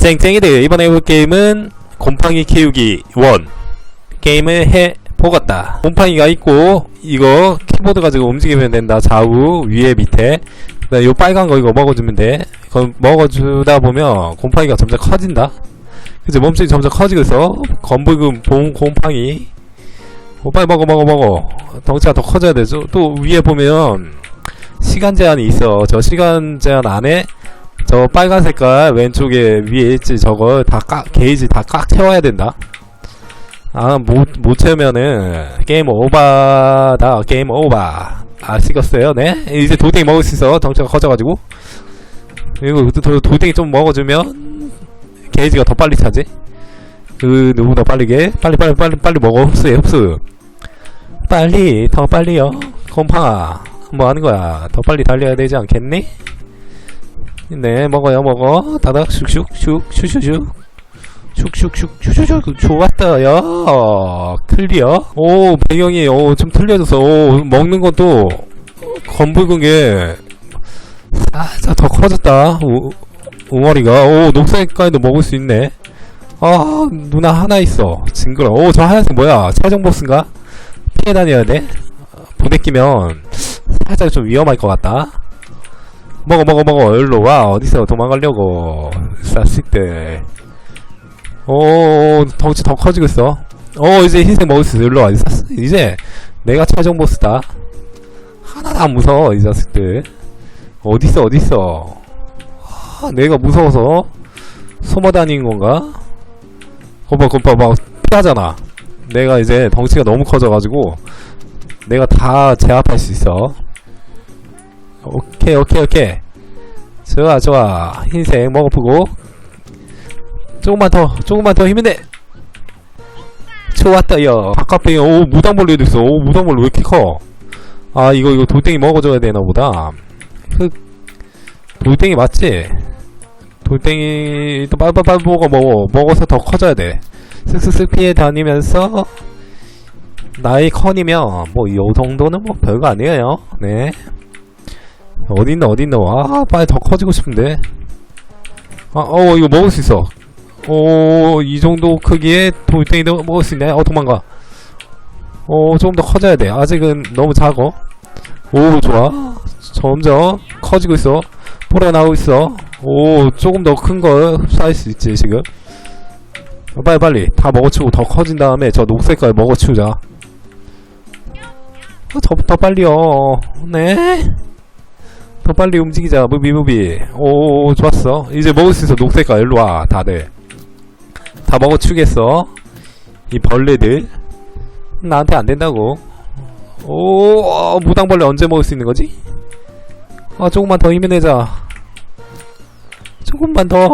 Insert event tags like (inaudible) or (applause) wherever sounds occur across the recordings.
쨍쨍이들 이번에 해볼 게임은 곰팡이 키우기 1 게임을 해보겠다. 곰팡이가 있고 이거 키보드 가지고 움직이면 된다. 좌우 위에 밑에. 요 빨간 거 이거 먹어주면 돼. 그거 먹어주다 보면 곰팡이가 점점 커진다. 그치 몸집이 점점 커지고 있어 검붉은 봉 곰팡이. 곰팡이 먹어 먹어 먹어. 덩치가 더 커져야 되죠. 또 위에 보면 시간 제한이 있어. 저 시간 제한 안에 저 빨간 색깔 왼쪽에 위에 있지 저거 다 꽉, 게이지 다 꽉 채워야 된다. 아, 못, 못 채우면은 게임 오바다, 게임 오바. 아시겠어요? 네? 이제 돌덩이 먹을 수 있어. 덩치가 커져가지고. 그리고 도, 도, 돌덩이 좀 먹어주면 게이지가 더 빨리 차지. 그, 누구보다 빠르게. 빨리, 빨리, 빨리, 빨리 먹어. 흡수해, 흡수. 빨리, 더 빨리요. 곰팡아. 뭐 하는 거야? 더 빨리 달려야 되지 않겠니? 네 먹어요 먹어. 다닥 슉슉슉 슈슈슉. 슉슉슉 슈슈슉. 좋았어요. 클리어. 오 배경이 오좀 틀려졌어 오 먹는 것도 검붉은 게 살짝 더 커졌다. 우, 웅어리가. 오 녹색깔도 먹을 수 있네. 아 누나 하나 있어. 징그러 오저 하얀색 뭐야? 최종 보스인가? 피해 다녀야 돼. 부대 끼면 살짝 좀 위험할 것 같다 먹어 먹어 먹어. 일로 와. 어디서 도망가려고. 자식들 오 덩치 더 커지고 있어. 오 이제 흰색 먹을 수 있어 일로 와. 이제, 내가 최종 보스다. 하나도 안 무서워 이 자식들. 어딨어 어딨어 아, 내가 무서워서 숨어 다니는 건가? 거봐 거봐 막 피하잖아. 내가 이제 덩치가 너무 커져가지고 내가 다 제압할 수 있어 오케이 오케이 오케이. 좋아 좋아. 흰색 먹어보고. 조금만 더 조금만 더 힘을 내 좋았다요. 바깥배에 오 무당벌레도 있어? 오 무당벌레 왜 이렇게 커아 이거 이거 돌덩이 먹어줘야 되나 보다. 흑. 돌덩이 맞지? 돌덩이 또 빨빨빨 먹어 먹어. 먹어서 더 커져야 돼. 쓱쓱쓱 피해 다니면서 나이 커니면 뭐 요 정도는 뭐 별거 아니에요. 네 어딨나 어딨나. 아 빨리 더 커지고 싶은데. 아어 이거 먹을 수 있어. 오이 정도 크기의 돌덩이도 먹을 수 있네. 어 도망가. 오 조금 더 커져야 돼. 아직은 너무 작어. 오 좋아. 점점 커지고 있어. 불어나오고 있어. 오 조금 더큰거 흡수할 수 있지 지금? 어, 빨리 빨리. 다 먹어치우고 더 커진 다음에 저 녹색깔 먹어치우자. 어, 더, 더 빨리요 네 더 빨리 움직이자. 무비 무비. 오 좋았어. 이제 먹을 수 있어. 녹색깔. 일로와. 다들 다 먹어치우겠어. 이 벌레들. 나한테 안된다고. 오 어, 무당벌레 언제 먹을 수 있는 거지? 아 조금만 더 힘을 내자. 조금만 더.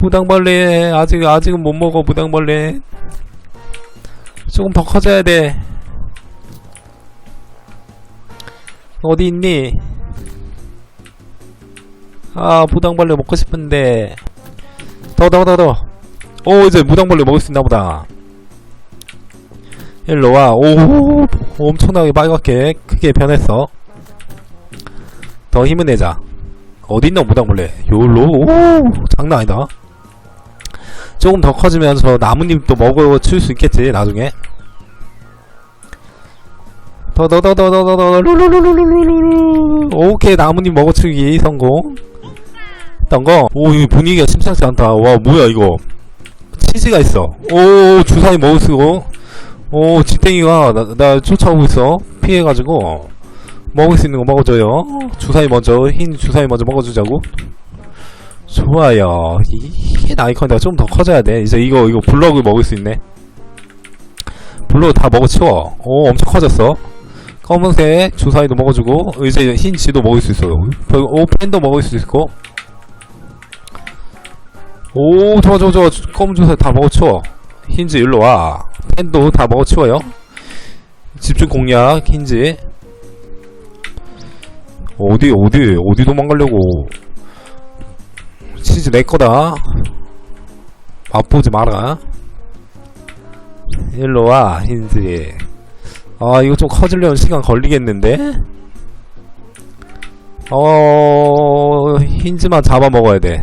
무당벌레 아직 아직은 못 먹어 무당벌레. 조금 더 커져야 돼. 어디 있니? 아 무당벌레 먹고 싶은데. 더더더더오 이제 무당벌레 먹을 수 있나 보다. 일로와. 오 엄청나게 빨갛게 크게 변했어. 더 힘을 내자. 어딨나 무당벌레? 요로? 오 장난 아니다. 조금 더 커지면 저 나뭇잎 또 먹어 칠수 있겠지 나중에. 더더더더더 더더 룰루루루루루루. 오케이 나뭇잎 먹어치기 성공 던 거? 오 이거 분위기가 심상치 않다. 와 뭐야 이거? 치즈가 있어. 오 주사위 먹을 수고. 오 지탱이가 나, 나 쫓아오고 있어. 피해가지고. 먹을 수 있는 거 먹어줘요. 주사위 먼저 흰 주사위 먼저 먹어주자고. 좋아요. 이게 나이컨이가 좀더 커져야 돼. 이제 이거 이거 블럭을 먹을 수 있네. 블럭 다 먹어치워. 오 엄청 커졌어. 검은색 주사위도 먹어주고 이제 흰 지도 먹을 수 있어요 오 펜도 먹을 수 있고 오 좋아 좋아 좋아. 검은 주사위 다 먹어치워. 흰지 일로 와. 펜도 다 먹어치워요. 집중 공략 흰지 어디 어디 어디 도망가려고. 치즈 내 거다. 맛보지 마라. 일로와 흰지 아 이거 좀 커지려면 시간 걸리겠는데? 어 흰지만 잡아 먹어야 돼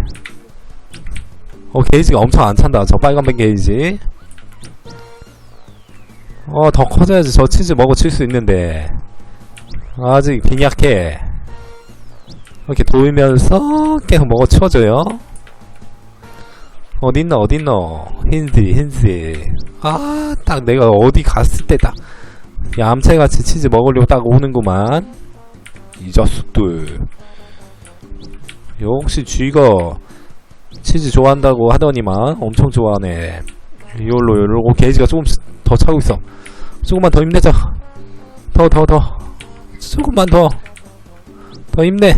어, 게이지가 엄청 안 찬다. 저 빨간색 게이지. 어, 더 커져야지 저 치즈 먹어 칠 수 있는데. 아직 빈약해. 이렇게 돌면서 계속 먹어 치워줘요. 어딨노, 어딨노. 힌즈, 힌즈. 아, 딱 내가 어디 갔을 때 딱. 얌체같이 치즈 먹으려고 딱 오는구만. 이 자식들. 역시 쥐가 치즈 좋아한다고 하더니만 엄청 좋아하네. 이걸로, 이걸로. 게이지가 조금 더 차고 있어. 조금만 더 힘내자. 더, 더, 더. 조금만 더. 더 힘내.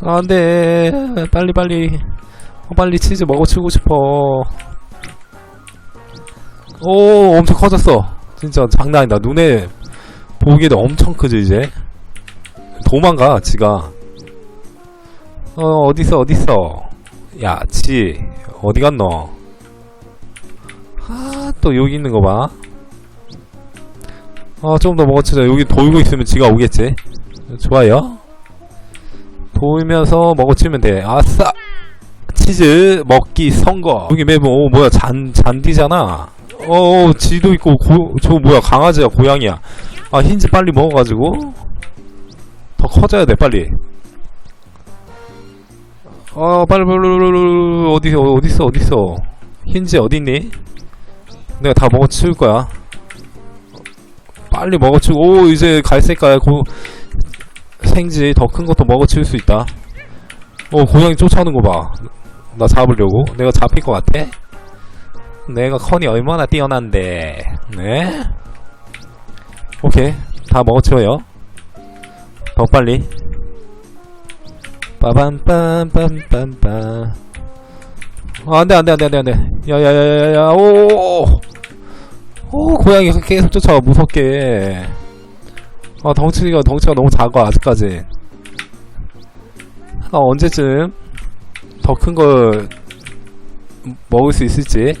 안 돼. 빨리, 빨리. 어, 빨리 치즈 먹어치고 싶어. 오, 엄청 커졌어. 진짜 장난 아니다. 눈에 보기에도 엄청 크지, 이제. 도망가, 지가. 어, 어딨어, 어딨어. 야, 지. 어디 갔노? 아, 또 여기 있는 거 봐. 어, 조금 더 먹어치자. 여기 돌고 있으면 지가 오겠지. 좋아요. 돌면서 먹어치면 돼. 아싸! 치즈 먹기 선거. 여기 맵은, 오, 뭐야, 잔, 잔디잖아. 어, 지도 있고, 고, 저거 뭐야, 강아지야, 고양이야. 아, 흰지 빨리 먹어가지고. 더 커져야 돼, 빨리. 어, 빨리, 빨리, 빨리, 어디, 어, 어딨어, 어딨어. 흰지 어딨니? 내가 다 먹어치울 거야. 빨리 먹어치우고, 오, 이제 갈색깔, 고, 생지 더 큰 것도 먹어치울 수 있다. 어, 고양이 쫓아오는 거 봐. 나 잡으려고. 내가 잡힐 것 같아? 내가 컨이 얼마나 뛰어난데. 네? 오케이. 다 먹어치워요. 더 빨리. 빠밤빰빰빰빰. 아, 안 돼, 안 돼, 안 돼, 안 돼, 안 돼. 야, 야, 야, 야, 야, 오! 오, 고양이가 계속 쫓아와, 무섭게. 아, 덩치가, 덩치가 너무 작아, 아직까지. 아, 언제쯤 더 큰 걸 먹을 수 있을지.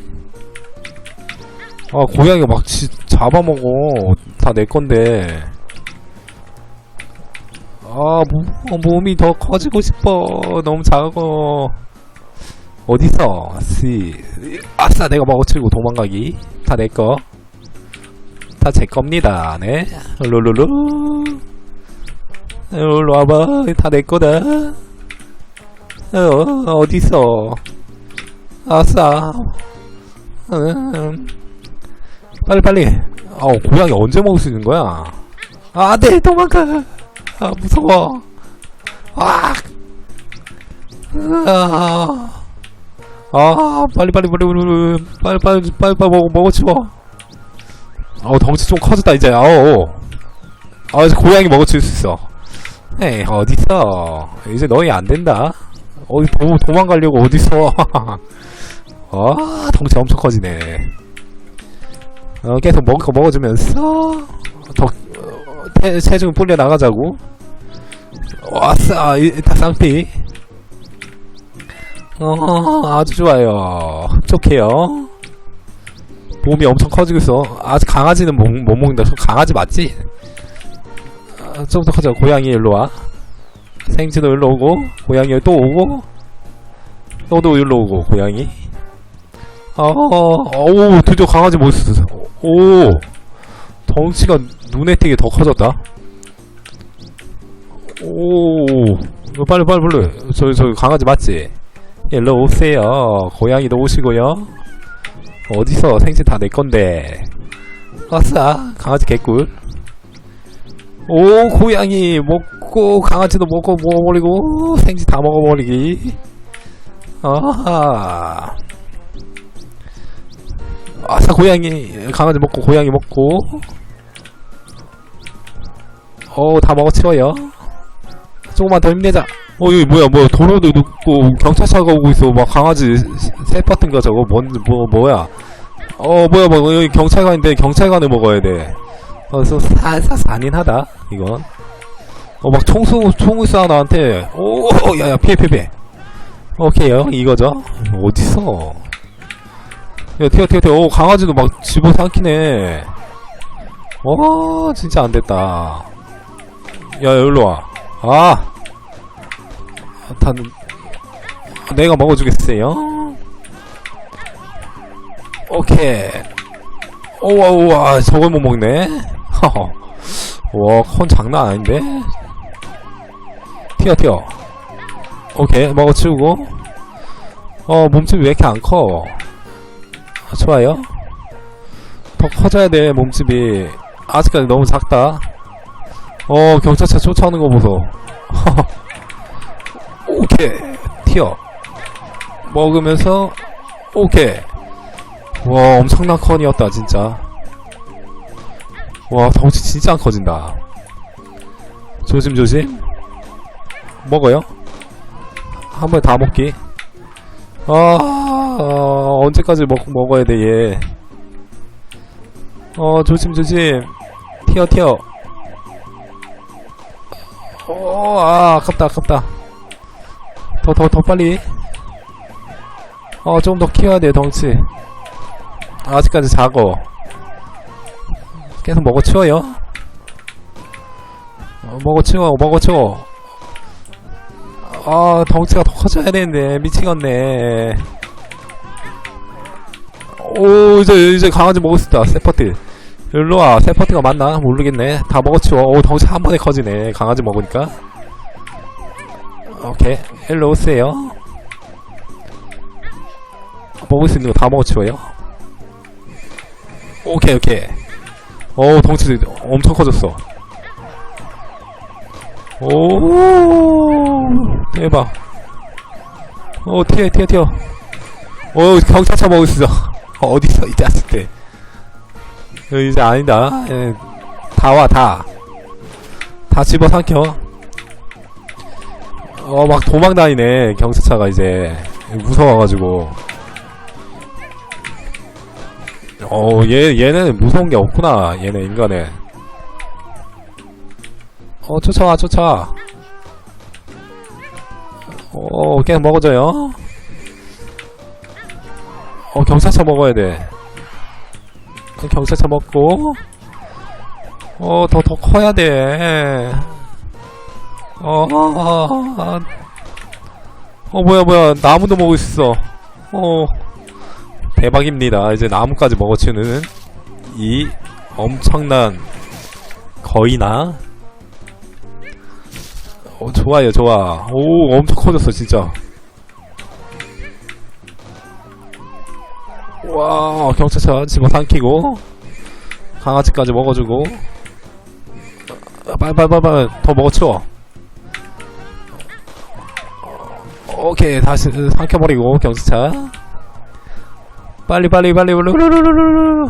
아, 고양이가 막 지, 잡아먹어. 다 내 건데. 아, 몸, 어, 몸이 더 커지고 싶어. 너무 작어. 어디서? 씨. 아싸, 내가 먹어치고 도망가기. 다내 거. 다제 겁니다. 네. 룰루루. 일로 와봐. 다 내 거다. 어, 어디서? 아싸. 음. 빨리, 빨리. 아 고양이 언제 먹을 수 있는 거야? 아, 네, 도망가. 아, 무서워. 아, 아, 아, 빨리, 빨리, 빨리, 빨리, 빨리, 빨리, 빨리, 빨리 먹어, 먹어 치워. 아우, 덩치 좀 커졌다, 이제, 아우. 아, 이제 고양이 먹어칠 수 있어. 에이, 어딨어. 이제 너희 안 된다. 어디 도, 도망가려고 어딨어. (laughs) 아, 덩치 엄청 커지네. 어, 계속 먹을 거 먹어주면서, 더, 어, 태, 체중 불려 나가자고. 와싸, 이, 다 쌍피. 어, 아주 좋아요. 흡족해요. 몸이 엄청 커지고 있어. 아직 강아지는 못, 못 먹는다. 저 강아지 맞지? 아, 좀더 커져. 고양이 일로 와. 생지도 일로 오고, 고양이 또 오고, 너도 일로 오고, 고양이. 어, 오, 드디어 강아지 모습. 오, 덩치가 눈에 띄게 더 커졌다. 오, 빨리, 빨리, 빨리. 저, 저 강아지 맞지? 일로 오세요. 고양이도 오시고요. 어디서 생지 다내 건데. 아싸, 강아지 개꿀. 오, 고양이 먹고, 강아지도 먹고, 먹어버리고, 생지 다 먹어버리기. 아하. 아싸, 고양이. 강아지 먹고, 고양이 먹고. 어, 다 먹어치워요. 조금만 더 힘내자. 어, 여기 뭐야, 뭐야, 도로도 높고, 경찰차가 오고 있어. 막 강아지, 새 같은 거 저거, 뭔, 뭐, 뭐야. 어, 뭐야, 뭐, 여기 경찰관인데, 경찰관을 먹어야 돼. 어, 그래서 살살 잔인하다, 이건. 어, 막총 쏘고, 총을 쏴, 나한테. 오, 야, 야, 피해, 피해, 피해. 오케이요, 이거죠. 어딨어. 야, 튀어, 튀어, 튀어. 오, 강아지도 막 집어 삼키네. 와, 진짜 안 됐다. 야, 여기로 와. 아! 다, 내가 먹어주겠어요. 오케이. 오와, 우와, 저걸 못 먹네. 허허. (laughs) 와, 컨 장난 아닌데? 튀어, 튀어. 오케이, 먹어 치우고. 어, 몸집이 왜 이렇게 안 커? 아, 좋아요. 더 커져야 돼, 몸집이. 아직까지 너무 작다. 어, 경찰차 쫓아오는 거 보소. (laughs) 오케이. 튀어. 먹으면서, 오케이. 와, 엄청난 컨이었다, 진짜. 와, 덩치 진짜 안 커진다. 조심조심. 먹어요. 한 번에 다 먹기. 아, 어, 언제까지 먹, 먹어야 돼, 얘. 어, 조심조심. 튀어, 튀어. 어, 아, 아깝다, 아깝다. 더, 더, 더 빨리. 어, 좀 더 키워야 돼, 덩치. 아직까지 작어. 계속 먹어 치워요. 어, 먹어 치워, 먹어 치워. 아, 덩치가 더 커져야 되는데, 미치겠네. 오, 이제, 이제 강아지 먹을 수 있다, 세퍼트. 일로와, 세퍼트가 맞나? 모르겠네. 다 먹어치워. 오, 덩치 한 번에 커지네, 강아지 먹으니까. 오케이. 일로 오세요. 먹을 수 있는 거 다 먹어치워요. 오케이, 오케이. 오, 덩치 엄청 커졌어. 오, 대박. 오, 튀어, 튀어, 튀어. 오, 경찰차 먹을 수 있어. 어, 어딨어, 이 자식들. 어, 이제 아니다. 예, 다 와, 다. 다 집어 삼켜. 어, 막 도망 다니네, 경찰차가 이제. 무서워가지고. 어, 얘, 얘는 무서운 게 없구나, 얘네, 인간에. 어, 쫓아와, 쫓아와. 어, 계속 먹어줘요. 어, 경찰차 먹어야 돼. 어, 경찰차 먹고. 어, 더, 더 커야 돼. 어, 어, 어, 어, 뭐야, 뭐야. 나무도 먹을 수 있어. 어, 대박입니다. 이제 나무까지 먹어치우는 이 엄청난 거인아. 어, 좋아요, 좋아. 오, 엄청 커졌어, 진짜. 와, 경찰차 집어삼키고, 강아지까지 먹어주고, 빨빨빨빨 더 먹어치워. 오케이, 다시 삼켜버리고, 경찰차. 빨리, 빨리, 빨리, 빨리, 루루루루루.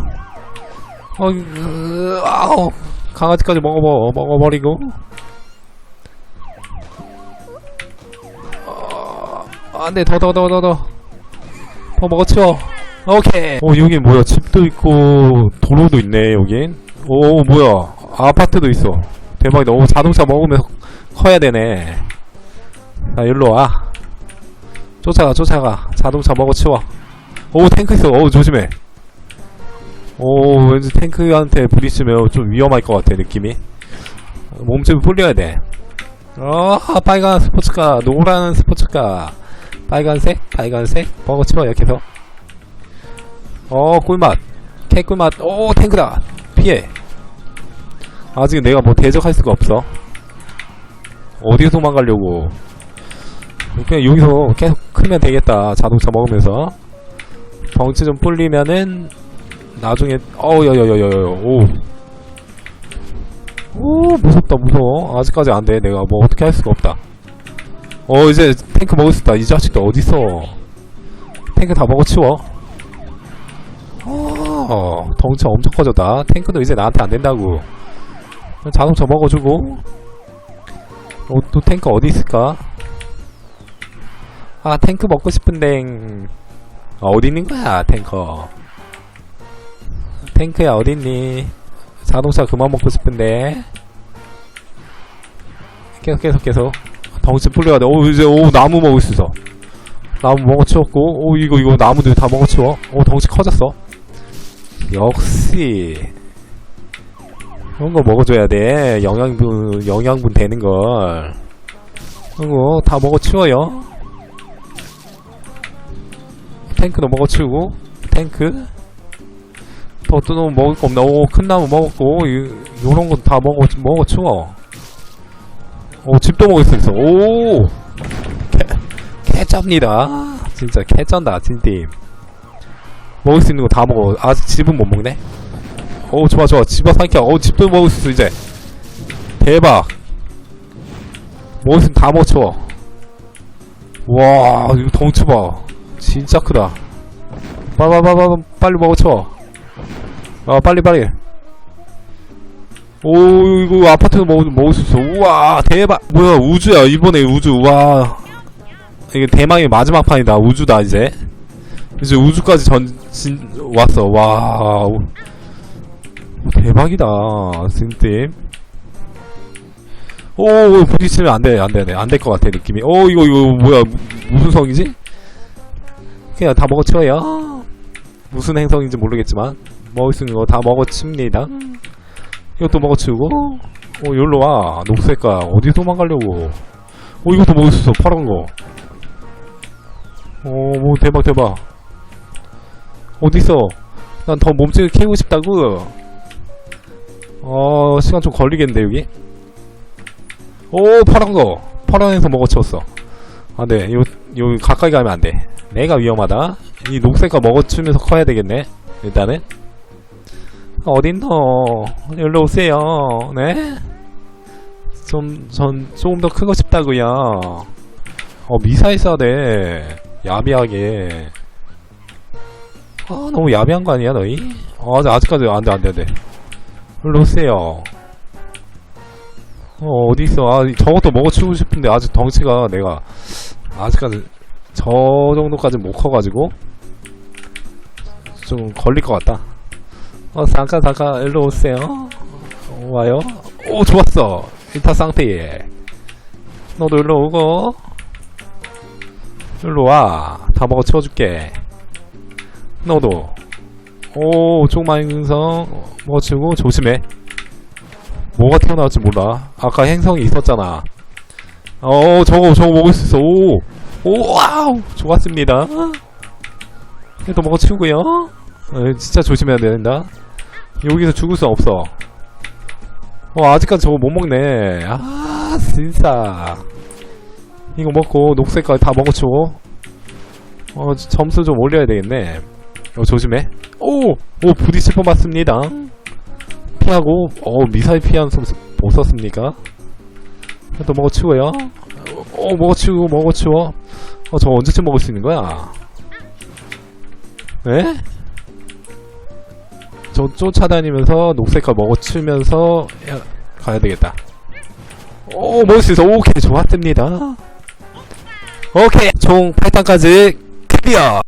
어, 으, 아우, 강아지까지 먹어버, 먹어버리고. 안 돼, 더, 더, 더, 더, 더. 더 먹어치워. 오케이. 어, 여긴 뭐야. 집도 있고, 도로도 있네, 여긴. 오, 뭐야. 아파트도 있어. 대박이다. 오, 자동차 먹으면 (laughs) 커야 되네. 자, 일로 와. 쫓아가, 쫓아가. 자동차 먹어 치워. 오, 탱크 있어. 오, 조심해. 오, 왠지 탱크한테 부딪히면 좀 위험할 것 같아, 느낌이. 몸집을 불려야 돼. 어, 빨간 스포츠카, 노란 스포츠카. 빨간색, 빨간색, 먹어치워, 이렇게 해서. 어, 꿀맛. 개꿀맛. 오, 탱크다. 피해. 아직 내가 뭐 대적할 수가 없어. 어디서 도망가려고. 그냥 여기서 계속 크면 되겠다. 자동차 먹으면서. 덩치 좀 불리면은, 나중에, 어우, 여여여여여, 오. 오, 무섭다, 무서워. 아직까지 안 돼. 내가 뭐 어떻게 할 수가 없다. 어, 이제 탱크 먹을 수 있다. 이 자식도 어딨어. 탱크 다 먹어치워. 어, 덩치 엄청 커졌다. 탱크도 이제 나한테 안 된다고. 자동차 먹어주고. 어, 또 탱크 어디 있을까? 아, 탱크 먹고 싶은데, 어, 어디 있는 거야, 탱커. 탱크야, 어디 있니? 자동차 그만 먹고 싶은데. 계속, 계속, 계속. 덩치 풀려야 돼. 오, 이제, 오, 나무 먹을 수 있어. 나무 먹어치웠고, 오, 이거, 이거, 나무들 다 먹어치워. 오, 덩치 커졌어. 역시. 그런 거 먹어줘야 돼. 영양분, 영양분 되는 걸. 이거 다 먹어치워요. 탱크도 먹어치우고 탱크 더 뜯어 먹을 거 없나 오큰 나무 먹었고 이, 요런 거다 먹어 먹어치워 오 집도 먹을 수 있어 오 개, 개짭니다 진짜 개쩐다 진팀 먹을 수 있는 거 다 먹어. 아직 집은 못 먹네? 오 좋아 좋아. 집어 삼켜 오 집도 먹을 수 있어 이제. 대박. 먹을 수 있는 다 먹어치워. 와 이거 덩치 봐 진짜 크다. 빠바바바 빨리 먹어쳐 아 빨리 빨리. 오 이거 아파트 먹, 먹을 수 있어. 우와 대박. 뭐야 우주야. 이번에 우주. 와. 이게 대망의 마지막 판이다. 우주다 이제 이제 우주까지 전 진 왔어. 와. 대박이다 진팀. 오 부딪히면 안 돼 안 돼 안 될 것 같아 느낌이. 오 이거 이거 뭐야 무- 무슨 성이지? 그냥 다 먹어치워요. 무슨 행성인지 모르겠지만. 먹을 수 있는 거 다 먹어칩니다. 이것도 먹어치우고. 어 여기로 와. 녹색깔 어디 도망가려고. 어 이것도 먹을 수 있어. 파란 거어뭐 대박 대박 어딨어 난 더 몸집을 캐고 싶다고. 어 시간 좀 걸리겠는데 여기? 오 파란 거. 파란 행성 먹어치웠어. 안 돼 요, 요 가까이 가면 안 돼. 내가 위험하다. 이 녹색깔 먹어치우면서 커야 되겠네 일단은. 어딨노? 일로 오세요. 네? 좀, 전 조금 더 크고 싶다고요. 어 미사일 쏴대 야비하게 아 너무 야비한 거 아니야 너희? 어 아직- 아직까지 안돼 안돼 안돼. 일로 오세요. 어 어디 있어? 아 저것도 먹어치우고 싶은데 아직 덩치가 내가 아직까지 저 정도까지 못 커가지고 좀 걸릴 것 같다. 어 잠깐 잠깐 일로 오세요. 어, 와요. 오 좋았어. 일타 쌍피 너도 일로 오고. 일로 와다 먹어 치워줄게 너도. 오 조그만 행성 먹어치우고 조심해. 뭐가 튀어나올지 몰라. 아까 행성이 있었잖아. 어 저거 저거 먹을 수 있어. 오, 오 와우 좋았습니다. 또 먹어 치우고요. 어, 진짜 조심해야 된다. 여기서 죽을 수 없어. 어 아직까지 저거 못 먹네. 아 진짜. 이거 먹고 녹색깔 다 먹어치워. 어 점수 좀 올려야 되겠네 어 조심해. 오! 오 부딪힐 뻔봤습니다. 피하고 어 미사일 피한 솜 보셨습니까? 또 먹어치워요? 어. 먹어치우고 먹어치워. 어 저거 언제쯤 먹을 수 있는 거야? 에? 저 쫓아다니면서 녹색깔 먹어치우면서 야, 가야 되겠다. 오 먹을 수 있어. 오케이 좋았습니다. 오케이 총 8탄까지 클리어